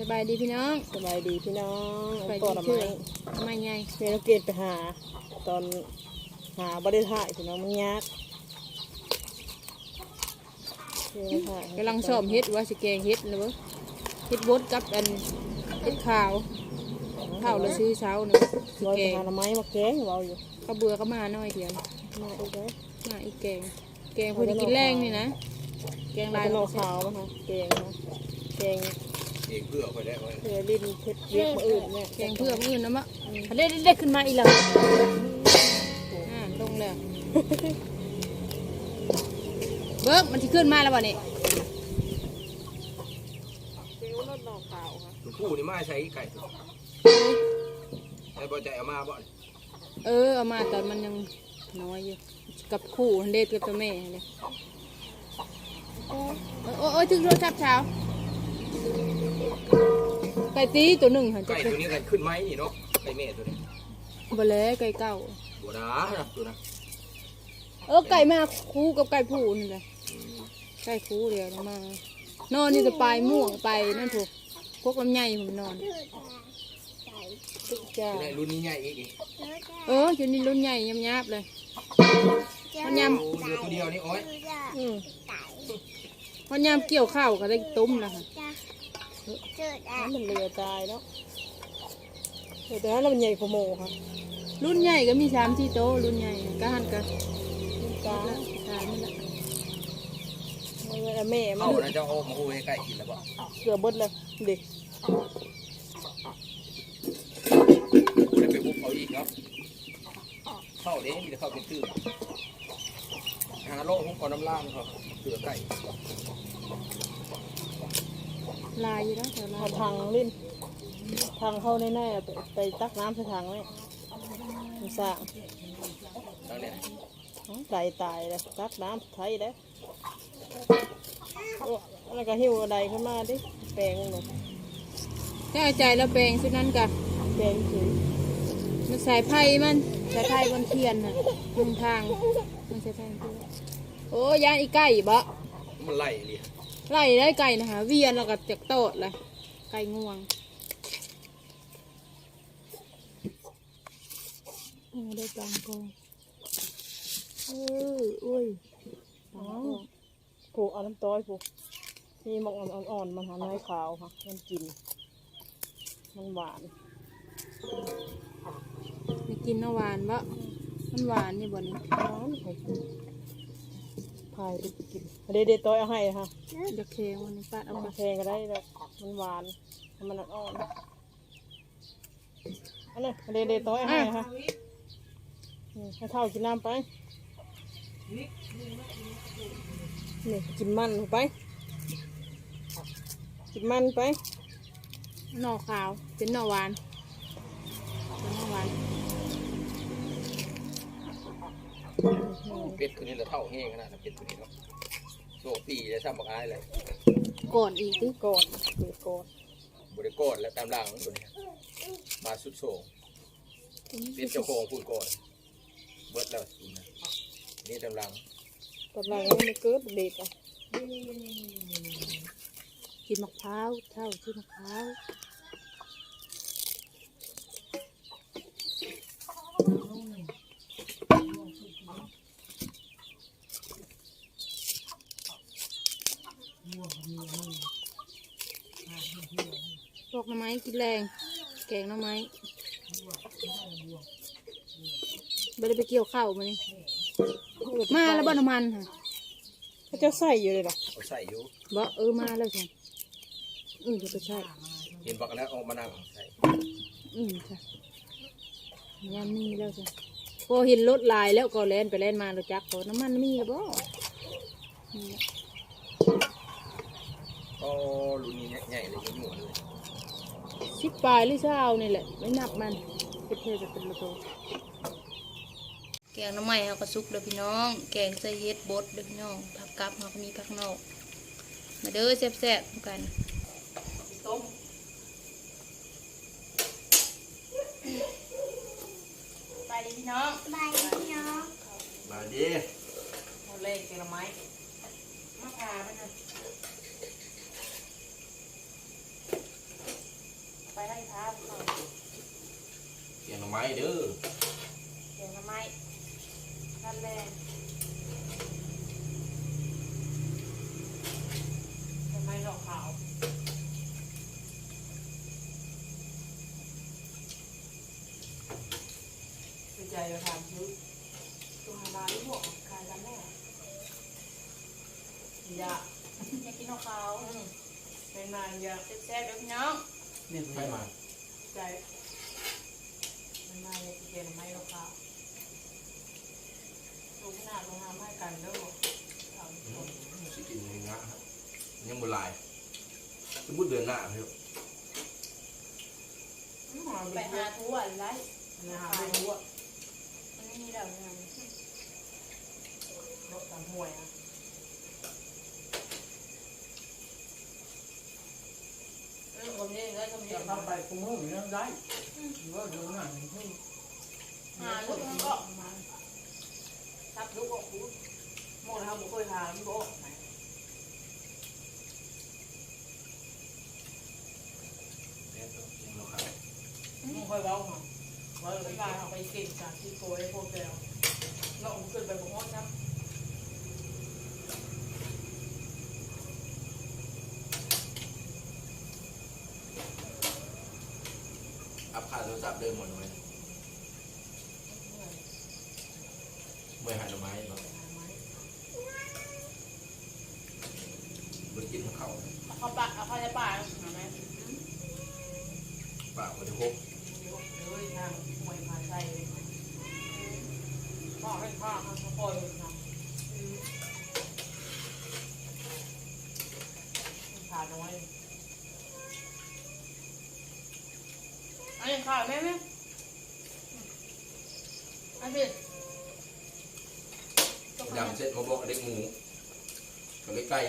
สบายดีพี่น้องสบายดีพี่น้องสบายก่ดีอนละชื่อไม้ทำไมไงแม่เราเกณฑ์ไปหา ตอนหาบ่ได้ถ่ายพี่น้องมันยากเกณฑ์ถ่ายกำลังซ้อมเฮ็ดว่าสิแกงเฮ็ดนะเว้ยเฮ็ดบดกับอันเฮ็ดขาวข้าวเราซื้อเช้านะสิร้อยแกไปงหาละไม้มาแกงเราอยู่ข้าวเบื่อก็มาหน่อยเดียวมาอีกแล้วมาอีกแกงแกงเพื่อกินแรงนี่นะแกงลาลายยหน่อขาวนะคะแกงนะแกง เองเพื่อคนได้ไว้เพื่อลิ้นเพชรเรียกมาอื่นเนี่ยแกงเพื่อมื้ออื่นนะมะเด็ดเด็ดขึ้นมาอีกแล้วอ่าลงแล้วเบิกมันจะขึ้นมาแล้วบ่เนี่ยเกงรสหน่อขาวค่ะหลวงปู่นี่มาใช้ไก่ไอ้บ่ใจเอามาบ่เออเอามาแต่มันยังน้อยอยู่กับคู่เด็ดกับตัวแม่เลยโอ้โอ้โอ้ถึงโทรศัพท์เช้า ไก่ตีตัวหนึ่งค่ะจะไก่เป็นตัวนี้กันขึ้นไหมนี่เนาะไก่แม่ตัวนี้บะเล่ไก่เก่าบัวดานะตัวนะเออไก่มาคู่กับไก่ผู้นี่แหละไก่คู่เดียวนะมา นอนนี่จะไปม่วงไปนั่นถูกพวกลำไยผมนอนตุ๊กจ้าตัวนี้รุ่นนี้ใหญ่อีกนี่เออจนนี่รุ่นใหญ่ยำยับๆเลยมันยโอ้เดียวตัวเดียวนี่โอ้ยอืมำมันยำเกี่ยวข้าวก็ได้ต้มแล้วค่ะ น้ำมันเลือตายแล้วแต่ถ้าเราใหญ่กว่าโมค่ะ รุ่นใหญ่ก็มีสามที่โตะรุ่นใหญ่ก็หันกันตาตายมันละแม่มัเข้านนะเจ้าเอามาหูให้ไก่กินแล้วบ่เกือบเบิดเลยเด็กได้ไปบุกเขาอีกเนาะเข้าเด้มีแต่เข้าเป็นตื้อหาโลกของก่อนน้ำล่างเขาเสือไก่ ลายอยู่แล้วแต่ลาเอายทางลิ้นทางเข้าแน่ๆไปไปตักน้ำใส่ทางไว้มันสร้างตั้งเนี่ยไก่ตายเลยตักน้ำไทยเลยโอ้แล้วก็หิวอะไรขึ้นมาดิแปลงหนูถ้าใจแล้วแปลงชุดนั้นกับแปลงสีมันสายไผ่มันสายไผ่บนเทียนน่ะตรงทางมันสายไผ่บนเทียนโอ้ยานอีไก่บะมันไล่เลย ไล่ได้ไก่นะคะ เวียนแล้วก็จากโตดเลยไก่ง่วงโอ้ได้ตังกองเอออุ้ยตังกองผูกเอาน้ำต้อยผูกมีหมอกอ่อนๆมันหาไม้ขาวค่ะ มันกิน มันหวานไม่กินน้ำหวานบะมันหวานนี่บ่นี้หวานให้กินพายไปกิน เด็ดๆต้อยเอาให้ค่ะจะเค็มวันนี้ป้าเอาเอาไปมาแทงก็ได้แล้วมันหวานให้มันอ่อนอันนี้เด็ดๆต้อยเอาให้ค่ะนี่ให้เท่ากินน้ำไปนี่กินมันลงไป กินมันไปหน่อขาวเป็นหน่อหวานเป็นหน่อหวานเป็ดตัวนี้เราเท่าแห้งขนาดนั้นเป็ดตัวนี้เนาะ โซปีจะซ้ำบักอายเลยก่อนอีกดิก่อนเปิดก่อนบริโกรและตามล่างตัวนี้มาสุดโซงเป็ดเจ้าของพูดก่อนเบิดแล้วสินะนี่ตามล่างตอนหลังมันเกิดเด็กอะกินมะพร้าวเท่ากินมะพร้าว น่อไม้กินแรง แกงหน่อไม้ไม่ได้ไปเกี่ยวข้าวมานี่มาแล้วบ้านน้ำมันค่ะเขาจะใส่อยู่เลยเหรอเอาใส่อยู่บ่เออมาแล้วใช่อืมจะไปใช่เห็นบักแล้วออกมานั่งใส่อืมค่ะยามมีแล้วใช่พอเห็นรถลายแล้วก็แล่นไปแล่นมาเราจักขอน้ำมันมีหรือบ่นี่แหละโอ้รุ่นนี้ใหญ่ๆเลยหมวเลย สิบปลายหรือเช้านี่แหละ ไม่นับมันเป็นเทจะเป็นระโตแกงน้ำไม้เอากระซุกเด้อพี่น้อง แกงใส่เฮ็ดบดเด้อพี่น้องผักกับเราก็มีผักนอก มาเด้อแซ่บๆกันไปดิพี่น้องมาดิเอาเล่แกงหน่อไม้มะพร้าวไปนะ ครับเอา เกียงหน่อไม้เด้อ เดี๋ยวทำไมนั่นแหละ ทำไมดอกขาวดีใจจะทำซื้อตัวฮาราที่บอกขายกันแน่ยาอยากกินของเขาเป็นนานยาแซ่บๆเด้อพี่น้องใครมาใจเป็นนานยาเย็นไม่ดอกขาวลูกหน้าลงน้ำให้กันเด้อเอาสิกินในงะครับยังบ่ลายสมมุติเดือนหน้าเฮ้ยไปหาทั่วไรนะไม่รู้ว่า มันไม่มีดอกงามรถตามห่วยอะเออคนนี้ก็จะมีจะเข้าไปกูมึงยังได้ว่าเดี๋ยวหนังมึงหาลูกมันก็มาทับลูกออกหูโม่ทำบุเคยทานบุแม่ต้องกินแล้วครับมึงเคยเว้าหรอ ว่าไปบ้านเอาไปเก่งจากที่โกยพวกแกเราเอาขึ้นไปบนห้องครับอัพค่าโทรศัพท์เดิมหมดเลยเมื่อหาหน่อไม้เนาะบ่กินของเขาเอาเข้าปากเอาเข้าในปากหาไหมปากบ่ได้พบ เฮ้ยทางหวยพา ใส่พ่อให้พ่อเขาคอยนะทานน้อยเอาอย่างข้าวแม่ไหมเอาสิยำเสร็จมาบอกเล็กหมูกับเล็กไก่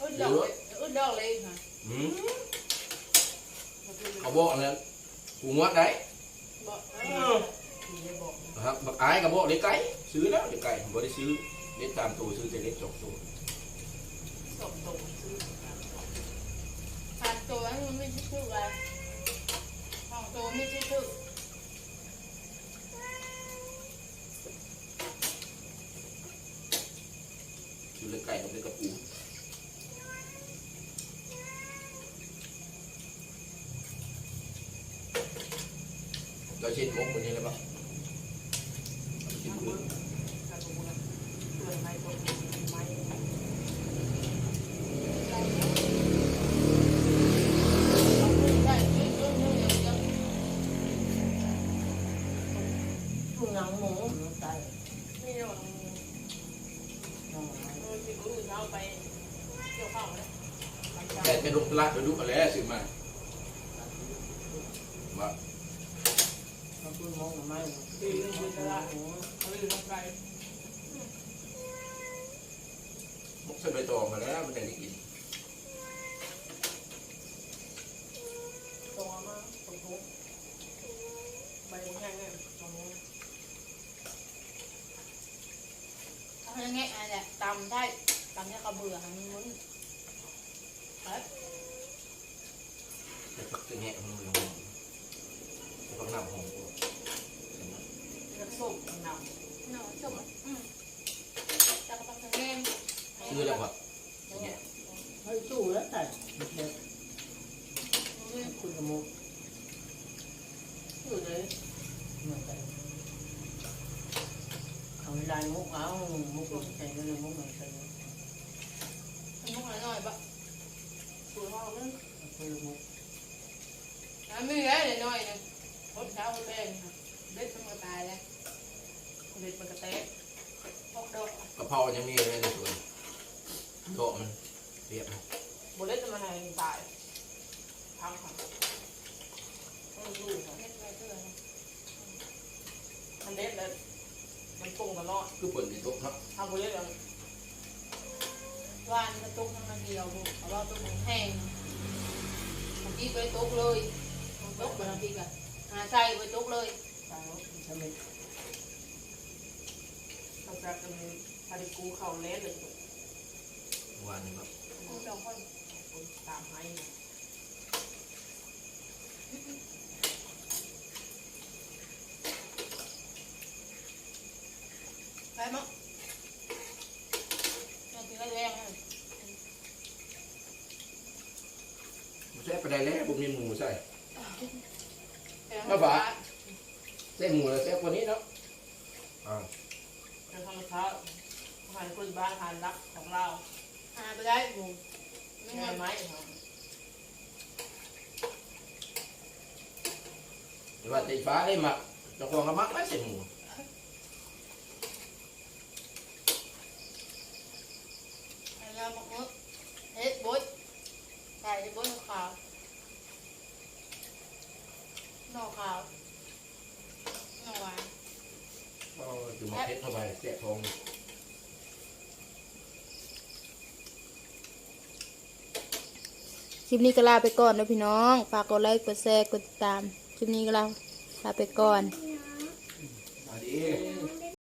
อึดดอกเลยอึดดอกเลยค่ะหืมเขาบอกแล้วกูงวดได้ ครับบักอายก็บอกเล็กไก่ซื้อแล้วเล็กไก่ผมบ่ได้ซื้อเล็กตามตัวซื้อแต่เล็กจกตัวส่งตรงซื้อขาดตัวมันไม่ใช่ชื่ออะไรของตัวไม่ใช่ชื่อซื้อเล็กไก่กับเล็กกระปู เราเช็ดมกคนนี้เลยปะเช็ดมือการดูนะเตือนไม่ตรงไม่ได้ชื่อชื่อชื่ออย่างเดียวกูยังหมูมันตายไม่ยอมน้องเออที่อื่นเอาไปเกี่ยวข้าวเลยแต่ไปลุกตลาดไปลุกอะไรซื้อมาว่า เขาพูด มองไม่ที่อื่นไปตลาดเขาเลยลงไปมกใส่ใบตองมาแล้วมันได้กินตัวมาตรงทุกใบง่ายตรงนี้ทำยังไงอันเนี้ยตำได้ตำเนี่ยเขาเบื่อหันมุ้นเฮ้ยแต่พักจะแงะมันเลยจะพักน้ำหอ มจะส้มนหน่อจบอะอืมจะกระปักแง่ซื้อแล้วครับแงะให้สู้แล้วแต่เด็กคุณกับมุกอยู่เลยเหมือนกันเอาเวลามุกเอามุกใส่ก็เลยมุกเหมือนกันทำมุกหน่อยๆปะำตัวเราเนี่ยคือมุกอะไม่เหลือเลยหน่อยหนึงรถเช้าแป้งค่ะเด็ดมันก็ตายแล้ว เด็ดมันกระเตะพอกดอกกะเพรายังมีเลยในสวนโต๊ะมันเรียบโบเล็ดจะมาไหนตายทางค่ะต้องดูค่ะเด็ดไปเพื่อนมันเด็ดเลยมันปรุงตลอดคือผลที่โต๊ะครับทำโบเล็ดแล้ววานกระตุกน้ำมันเดียวบุเอาว่าตุกแห้งบางทีไปตุกเลยตุกบางทีก็หาใส่ไปตุกเลยตายแล้วทำไมาจะเป็นพาริกูเขาเล็ดเลยวันนี้แบบกูสองคนตามให้ไปมั้งเรากินแรงเลยแซ่บไปได้แล้วผมมีหมูใส่มาฝาเส่นหมูแล้วแซ่บกว่นี้เนาะ อาหารคนบ้านอาหารรักของเราหาไปได้หมูไม่ง่างั้ยนไหมแต่ว่าตีฟ้าได้หมักเจ้าของก็มักได้เสร็จหมูแล้วบอกว่าเฮ็ดบดไก่บดขาวหน่อขาวหน่อหวาน ก็จุ่มมะเขือเข้าไปแซ่บทอง ลิปนี้ก็ลาไปก่อนนะพี่น้อง ฝากกดไลค์กดแชร์กดติดตาม คลิปนี้ก็ลาลาไปก่อนอัสดี